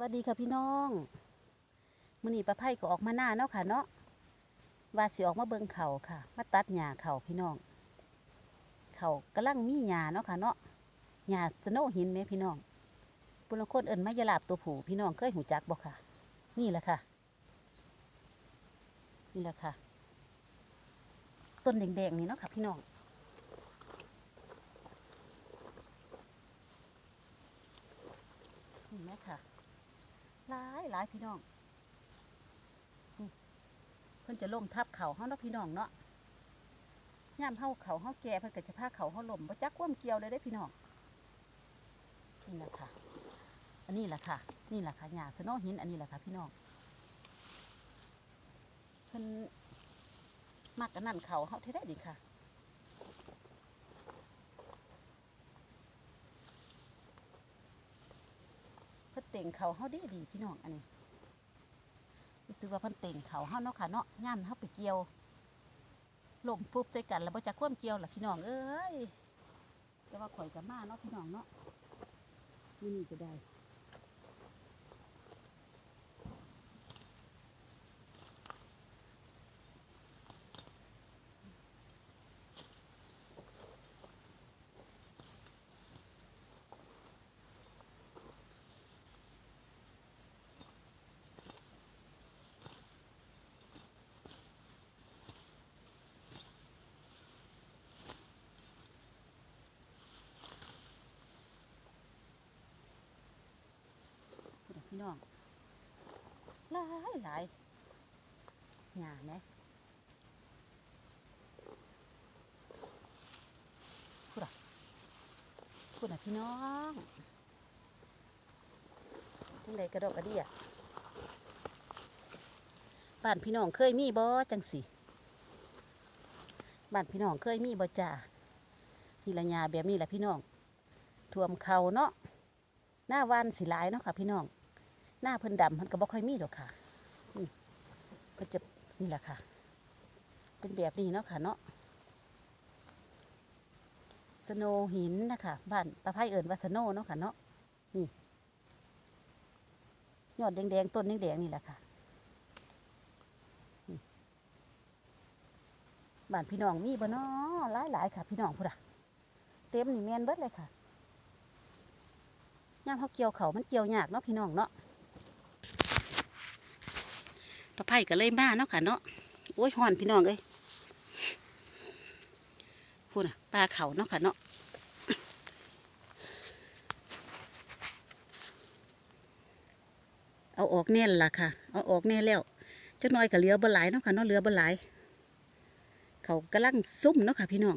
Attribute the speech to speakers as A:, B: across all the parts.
A: วัสดีค่ะพี่น้องมือนีป้าไผ่ก็ออกมาหน้าเนาะค่ะเนาะว่าสิออกมาเบิ่งเข่าค่ะ มาตัดหญ้าเข่าพี่น้อง เข่ากำลังมีหญ้าเนาะค่ะเนาะหญ้าสโนหินไหมพี่น้องปุณคนเอิญมายาลาบตัวผูพี่น้องเคยหูจักบ่ค่ะ นี่แหละค่ะ นี่แหละค่ะ ต้นแดงๆนี่เนาะค่ะ พี่น้องเห็นไหมค่ะ หลายหลายพี่น้องเพิ่นจะล่มทับเขาเฮาเนาะพี่น้องเนาะย่ามเฮาเขาเฮาแก่เพิ่นก็จะพาเขาเฮาล่มบ่จักความเกี่ยวเลยได้พี่น้องนี่แหละค่ะ อันนี้แหละค่ะ นี่แหละค่ะหญ้าสโนว์หินอันนี้แหละค่ะ พี่น้องเพิ่นมักอันนั้นเขาเฮาเท่ได้ดีค่ะ เพิ่นเต่งเขาเฮาดีดีพี่น้องอันนี้รู้สึกว่าพันเต่งเขาเฮาเนาะค่ะเนาะย่านเฮาไปเกี่ยวลมปุ๊บใส่กันแล้วบ่จักคว่ำเกี่ยวล่ะพี่น้องเอ้ยแต่ว่าข่อยกับมาเนาะพี่น้องเนาะนี่นี่ก็ได้พุ่ น้องหลายหลายหญ้าแหมพุ่นน่ะพุ่นน่ะพี่น้องจังไดกระดกกระเดียบ้านพี่น้องเคยมีบ่จังสิบ้านพี่น้องเคยมีบ่จ้านี่ละหญ้าแบบนี้แหละพี่น้องท่วมเขาเนาะหน้าวันสีหลายเนาะค่ะพี่น้อง หน้าเพิ่นดำเพิ่นก็บ่ค่อยมีหรอกค่ะนี่เพิ่นจะนี่แหละค่ะ เป็นแบบนี้เนาะค่ะเนาะสโนหินนะคะบ้านตะไคร้เอิญว่าสโนเนาะค่ะเนาะนี่ยอดแดงๆต้นแดงๆนี่แหละค่ะบ้านพี่น้องมีบ่เนาะหลายๆค่ะ พี่น้องพุ่นอะเต็มนี่แมนเบิดเลยค่ะย่ามเขาเกี่ยวเขามันเกี่ยวยากเนาะพี่น้องเนาะ ตะไคร่ก็เลยมาเนาะค่ะเนาะโอ้ยห่อนพี่น้องเอ้ยพูดนะปลาเขาเนาะค่ะเนาะเอาออกแน่ละค่ะ เอาออกแน่แล้วจักหน้อยก็เหลือบ่หลายเนาะค่ะเนาะเหลือบ่หลาย เขากำลังซุ่มเนาะค่ะ พี่น้อง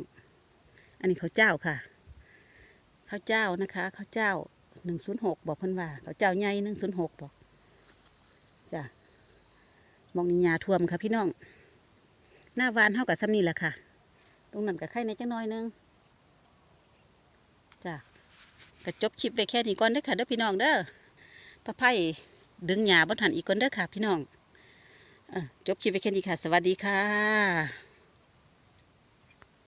A: อันนี้เขาเจ้าค่ะ เขาเจ้านะคะเขาเจ้าหนึ่งศูนย์หกบอกเพิ่นว่าเขาเจ้าใหญ่หนึ่งศูนย์หกบอกจ้ะ มองนิยาท่วมค่ะพี่น้อง หน้าวานเท่ากับซ้ำนี่แหละค่ะ ตรงนั้นกับไข่ในจังน้อยนึงจ้ะก็จบคลิปไปแค่นี้ก่อนเด้อค่ะเด้อพี่น้องเด้อพระไพ่ดึงหยาบนหันอีกก่อนเด้อค่ะ พี่น้องอจบคลิปไปแค่นี้ค่ะ สวัสดีค่ะ